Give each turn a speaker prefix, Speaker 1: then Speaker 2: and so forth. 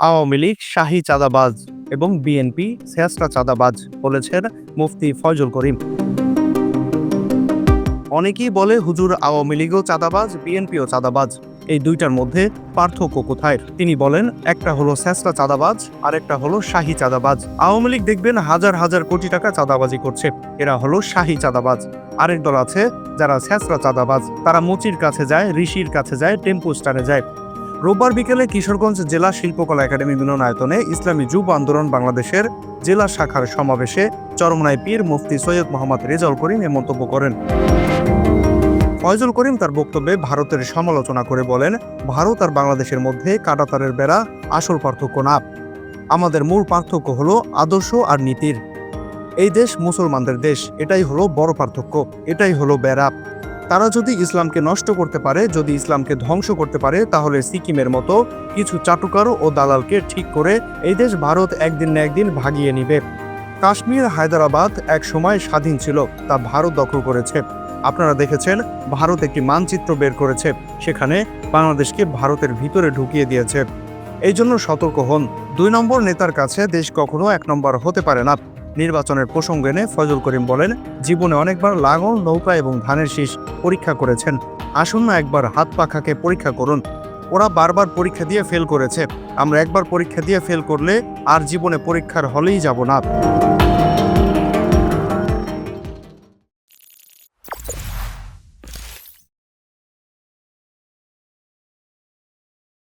Speaker 1: আওয়ামী লীগ, শাহী চাঁদাবাজ এবং বিএনপি শেয়াস্তা চাঁদাবাজ বলেছেন মুফতি ফয়জুল করিম। অনেকেই বলে হুজুর আওয়ামী লীগও চাঁদাবাজ, বিএনপিও চাঁদাবাজ। এই দুইটার মধ্যে পার্থক্য কোথায়? তিনি বলেন, একটা হলো স্যাসরা চাঁদাবাজ আর একটা হলো শাহী চাঁদাবাজ। আওয়ামী লীগ দেখবেন হাজার হাজার কোটি টাকা চাঁদাবাজি করছে। এরা হলো শাহী চাঁদাবাজ। আরেক দল আছে যারা স্যাসরা চাঁদাবাজ। তারা মুচির কাছে যায়, ঋষির কাছে যায়, টেম্পো স্টারে যায়। রোববার বিকেলে কিশোরগঞ্জ জেলা শিল্পকলা একাডেমি মিলনায়তনে ইসলামী যুব আন্দোলন বাংলাদেশের জেলা শাখার সমাবেশে চরমনাই পীর মুফতি সৈয়দ মোহাম্মদ রেজাউল করিম এ মন্তব্য করেন। ফয়জুল করিম তার বক্তব্যে ভারতের সমালোচনা করে বলেন, ভারত আর বাংলাদেশের মধ্যে কাটাতারের বেড়া আসল পার্থক্য না। আমাদের মূল পার্থক্য হলো আদর্শ আর নীতির। এই দেশ মুসলমানদের দেশ, এটাই হলো বড় পার্থক্য, এটাই হলো বেড়া। তারা যদি ইসলামকে নষ্ট করতে পারে, যদি ইসলামকে ধ্বংস করতে পারে, তাহলে সিকিমের মতো কিছু চাটুকার ও দালালকে ঠিক করে এই দেশ ভারত একদিন না একদিন ভাগিয়ে নিবে। কাশ্মীর, হায়দ্রাবাদ এক সময় স্বাধীন ছিল, তা ভারত দখল করেছে। আপনারা দেখেছেন, ভারত একটি মানচিত্র বের করেছে, সেখানে বাংলাদেশকে ভারতের ভিতরে ঢুকিয়ে দিয়েছে। এই জন্য সতর্ক হন। দুই নম্বর নেতার কাছে দেশ কখনো এক নম্বর হতে পারে না। নির্বাচনের প্রসঙ্গ এনে ফজল করিম বলেন, জীবনে অনেকবার লাঙল, নৌকা এবং ধানের শীষ পরীক্ষা করেছেন। আসুন না একবার হাত পাখাকে পরীক্ষা করুন। ওরা বারবার পরীক্ষা দিয়ে ফেল করেছে। আমরা একবার পরীক্ষা দিয়ে ফেল করলে আর জীবনে পরীক্ষার হলেই যাব না।